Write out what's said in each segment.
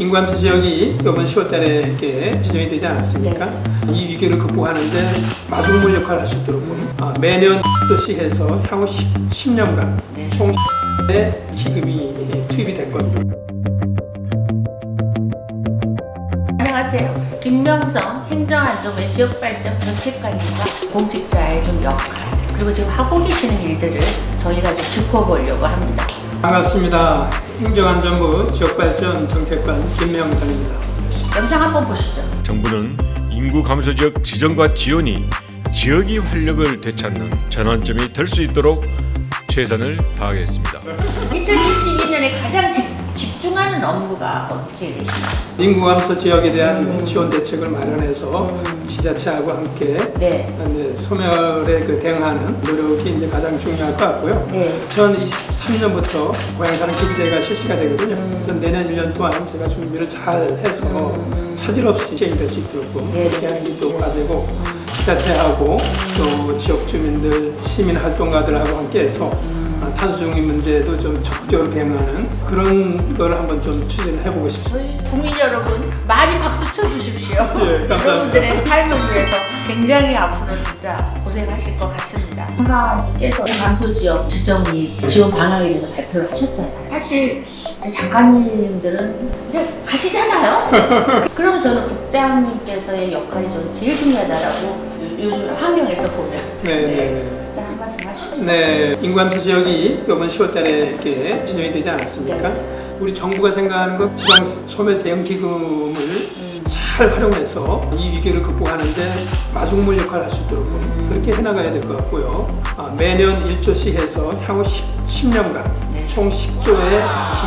인구감소 지역이 이번 10월 달에 이렇게 지정이 되지 않았습니까? 이 위기를 극복하는데 마중물 역할을 할 수 있도록 아, 매년 씩 해서 향후 10, 년간 네. 총의 기금이 투입이 될 겁니다. 안녕하세요. 김명성 행정안전부의 지역발전 정책관님과 공직자의 좀 역할 그리고 지금 하고 계시는 일들을 저희가 좀 짚어보려고 합니다. 반갑습니다. 행정안전부 지역발전 정책관 김명선입니다. 영상 한번 보시죠. 정부는 인구 감소 지역 지정과 지원이 지역의 활력을 되찾는 전환점이 될 수 있도록 최선을 다하겠습니다. 2022년에 가장 하는 업무가 어떻게 되시나요? 인구 감소 지역에 대한 지원 대책을 마련해서 지자체하고 함께 네. 이제 소멸에 그 대응하는 노력이 이제 가장 중요할 것 같고요. 네. 2023년부터 고향사랑 기부제가 실시가 되거든요. 그래서 내년 1년 동안 제가 준비를 잘 해서 차질 없이 시행될 수 있도록 네. 그렇게 하는 게 또 과제고 지자체하고 또 지역 주민들, 시민 활동가들하고 함께해서 아, 타수종이 문제도 좀 적극적으로 대응하는 그런 걸 한번 좀 추진을 해보고 싶습니다. 저희 국민 여러분 많이 박수 쳐주십시오. 예, 감사합니다. 여러분들의 삶을 위해서 굉장히 앞으로 진짜 고생하실 것 같습니다. 장관님께서 감소지역 지정이 지원 방향에 대해서 발표를 하셨잖아요. 사실 이제 장관님들은 이제 가시잖아요. 그럼 저는 국장님께서의 역할이 저는 제일 중요하다라고 요- 환경에서 보면 네, 네, 네. 진짜 한 말씀 하시죠. 네, 인구감소 지역이 이번 10월달에 이렇게 지정이 되지 않았습니까? 네. 우리 정부가 생각하는 것 지방 소멸 대응 기금을 잘 활용해서 이 위기를 극복하는데 마중물 역할을 할 수 있도록 그렇게 해나가야 될 것 같고요. 아, 매년 1조씩 해서 향후 10, 년간 네. 총 10조의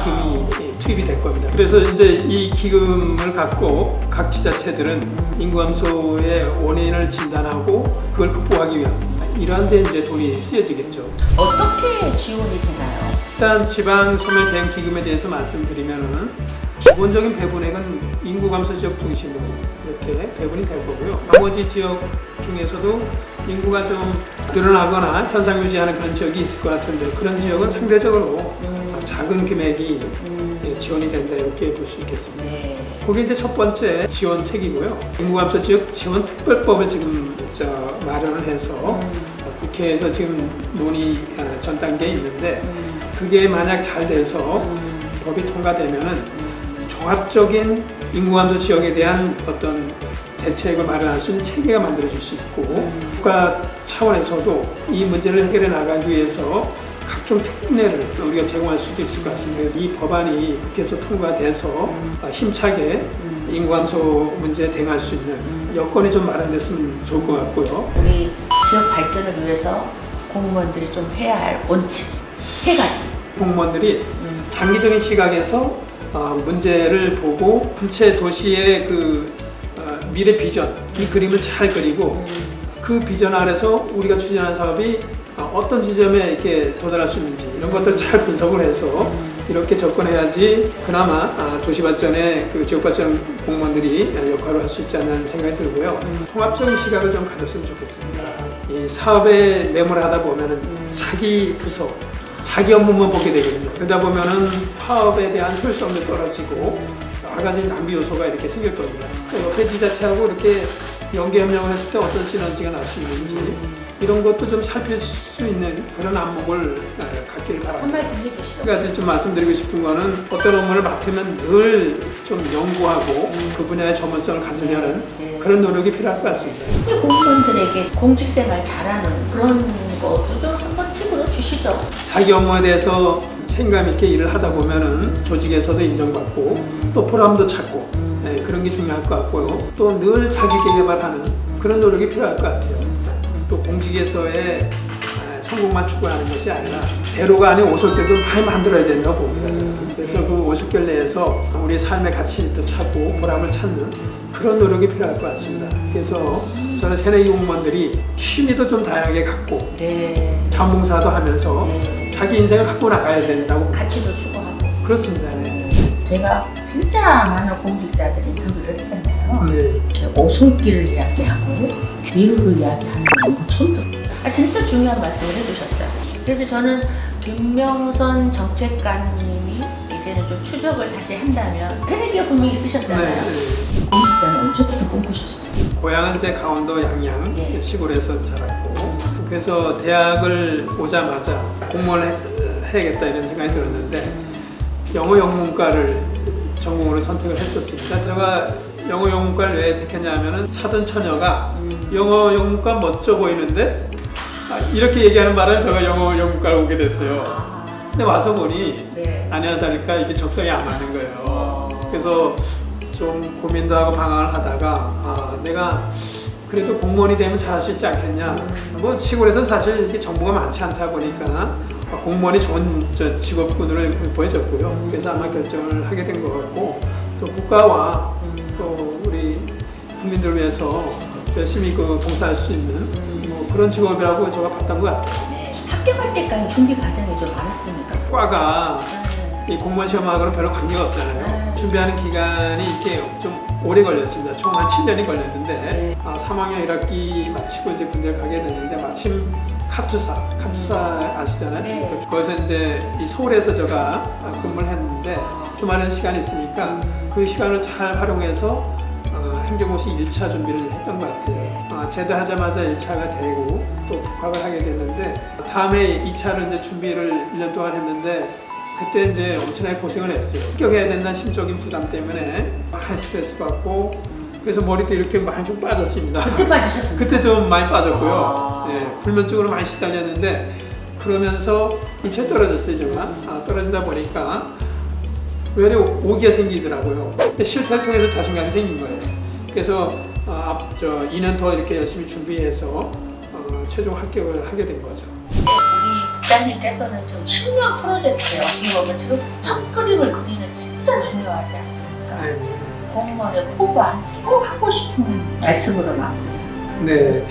기금이 투입이 될 겁니다. 그래서 이제 이 기금을 갖고 각 지자체들은 인구 감소의 원인을 진단하고 그걸 극복하기 위한 이러한 데 이제 돈이 쓰여지겠죠. 어떻게 지원이 되나요? 일단 지방 소멸 대응 기금에 대해서 말씀드리면은 기본적인 배분액은 인구 감소 지역 중심으로 이렇게 배분이 될 거고요. 나머지 지역 중에서도 인구가 좀 늘어나거나 현상 유지하는 그런 지역이 있을 것 같은데 그런 지역은 상대적으로 작은 금액이 예, 지원이 된다 이렇게 볼 수 있겠습니다. 네. 그게 이제 첫 번째 지원책이고요. 인구감소 지역 지원 특별법을 지금 저 마련을 해서 어, 국회에서 지금 논의 어, 전 단계에 있는데 그게 만약 잘 돼서 법이 통과되면은 종합적인 인구감소 지역에 대한 어떤 대책을 마련할 수 있는 체계가 만들어질 수 있고 국가 차원에서도 이 문제를 해결해 나가기 위해서 각종 특례를 우리가 제공할 수도 있을 것 같습니다. 이 법안이 국회에서 통과돼서 어, 힘차게 인구감소 문제에 대응할 수 있는 여건이 좀 마련됐으면 좋을 것 같고요. 우리 지역 발전을 위해서 공무원들이 좀 해야 할 원칙 세 가지. 공무원들이 음. 장기적인 시각에서 어, 문제를 보고 전체 도시의 그 어, 미래 비전 이 그림을 잘 그리고 그 비전 아래서 우리가 추진하는 사업이 어, 어떤 지점에 이렇게 도달할 수 있는지 이런 것들 잘 분석을 해서 이렇게 접근해야지 그나마 아, 도시 발전에 그 지역 발전 공무원들이 역할을 할 수 있지 않나 생각이 들고요. 통합적인 시각을 좀 가졌으면 좋겠습니다. 이 사업에 매몰 하다 보면은 자기 부서 자기 업무만 보게 되거든요. 그러다 보면은 파업에 대한 효율성도 떨어지고 여러 가지 낭비 요소가 이렇게 생길 겁니다. 또 옆에 지자체하고 이렇게 연계 협력을 했을 때 어떤 시너지가 날 수 있는지 이런 것도 좀 살필 수 있는 그런 안목을 어, 갖기를 한 바랍니다. 말씀 해주시죠. 한 가지 좀 말씀드리고 싶은 거는 어떤 업무를 맡으면 늘 좀 연구하고 그 분야의 전문성을 가지려는 네. 그런 노력이 필요할 것 같습니다. 공무원들에게 공직생활 잘하는 그런 것도 좀 한번 팁으로 주시죠. 자기 업무에 대해서 책임감 있게 일을 하다 보면은 조직에서도 인정받고 또 보람도 찾고 네, 그런 게 중요할 것 같고요. 또 늘 자기 개발하는 그런 노력이 필요할 것 같아요. 또 공직에서의 아, 성공만 추구하는 것이 아니라 대로가 아닌 오솔길도 많이 만들어야 된다고 봅니다. 그래서 그 오솔길 내에서 우리 삶의 가치도 찾고 보람을 찾는 그런 노력이 필요할 것 같습니다. 그래서 저는 새내기 공무원들이 취미도 좀 다양하게 갖고 네. 자문사도 하면서 네. 자기 인생을 갖고 나가야 된다고 가치도 추구하고. 그렇습니다. 네. 제가 진짜 많은 공직자들이 인터뷰를 했잖아요. 네. 이렇게 오솔길을 이야기하고 미래를 이야기하는 건 처음 들어요. 아, 진짜 중요한 말씀을 해주셨어요. 그래서 저는 김명선 정책관님이 이제 저희는 좀 추적을 다시 한다면 새내기가 분명히 쓰셨잖아요. 네. 공직자는 언제부터 꿈꾸셨어요? 고향은 이제 강원도 양양 예. 시골에서 자랐고 그래서 대학을 오자마자 공무원을 해, 해야겠다 이런 생각이 들었는데 영어 영문과를 전공으로 선택을 했었습니다. 제가 영어 영문과를 왜 택했냐면은 사돈 처녀가 영어 영문과 멋져 보이는데 아, 이렇게 얘기하는 바람에 제가 영어 영문과를 오게 됐어요. 아, 근데 와서 보니 네. 아니야 다를까 이게 적성이 안 맞는 거예요. 어. 그래서 좀 고민도 하고 방황을 하다가 아, 내가 그래도 공무원이 되면 잘할 수 있지 않겠냐. 뭐 시골에서는 사실 이게 정보가 많지 않다 보니까 아, 공무원이 좋은 저 직업군으로 보여졌고요. 그래서 아마 결정을 하게 된 것 같고 또 국가와 또 우리 국민들을 위해서 열심히 그 봉사할 수 있는 뭐 그런 직업이라고 제가 봤던 것 같아요. 네. 합격할 때까지 준비 과정이 좀 많았습니까? 과가 네. 이 공무원 시험하고는 별로 관계가 없잖아요. 네. 준비하는 기간이 이렇게 좀 오래 걸렸습니다. 총 한 7년이 걸렸는데 네. 아, 3학년 1학기 마치고 이제 군대를 가게 됐는데 마침 카투사, 카투사 아시잖아요. 네. 거기서 이제 이 서울에서 제가 근무를 했는데 주말에 시간이 있으니까 그 시간을 잘 활용해서 어, 행정고시 1차 준비를 했던 것 같아요. 아, 제대하자마자 1차가 되고 또 복학을 하게 됐는데 다음에 2차를 이제 준비를 1년 동안 했는데 그때 이제 엄청나게 고생을 했어요. 합격해야 된다는 심적인 부담 때문에 많이 스트레스 받고 그래서 머리도 이렇게 많이 좀 빠졌습니다. 그때 빠지셨습니까? 그때 좀 많이 빠졌고요. 아. 예, 불면증으로 많이 시달렸는데 그러면서 2차 떨어졌어요, 제가. 아, 떨어지다 보니까 왜 오기가 생기더라고요. 실패를 통해서 자신감이 생긴 거예요. 그래서 아, 앞, 저 2년 더 이렇게 열심히 준비해서 어, 최종 합격을 하게 된 거죠. 우리 국장님께서는 지금 10년 프로젝트에 어떻게 보면 지금 첫 그림을 그리는 진짜 중요하지 않습니까? 아이고. 공무원의 포관 꼭 하고 싶은 말씀으로 마무리하겠습니다. 네.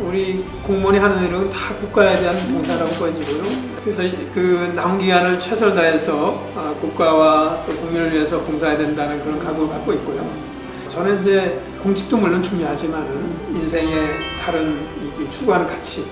우리 공무원이 하는 일은 다 국가에 대한 봉사라고 보여지고요. 그래서 이- 그 남은 기간을 최선을 다해서 아, 국가와 또 국민을 위해서 봉사해야 된다는 그런 각오를 갖고 있고요. 저는 이제 공직도 물론 중요하지만은 인생의 다른 추구하는 가치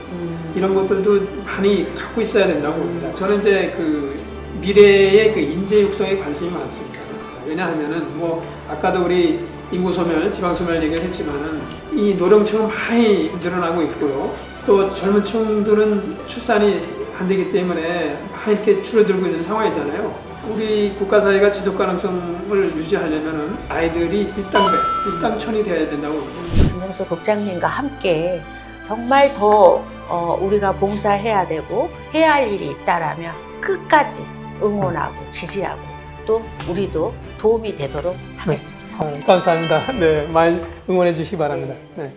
이런 것들도 많이 갖고 있어야 된다고 봅니다. 저는 이제 그 미래의 그 인재 육성에 관심이 많습니다. 왜냐하면은 뭐 아까도 우리 인구 소멸, 지방 소멸 얘기를 했지만은 이 노령층은 많이 늘어나고 있고요. 또 젊은 층들은 출산이 안 되기 때문에 많이 이렇게 줄어들고 있는 상황이잖아요. 우리 국가 사회가 지속 가능성을 유지하려면은 아이들이 일당백, 일당천이 돼야 된다고 봅니다. 김명수 국장님과 함께 정말 더 어, 우리가 봉사해야 되고 해야 할 일이 있다라면 끝까지 응원하고 지지하고 또 우리도 도움이 되도록 하겠습니다. 어, 감사합니다. 네, 많이 응원해 주시기 바랍니다. 네.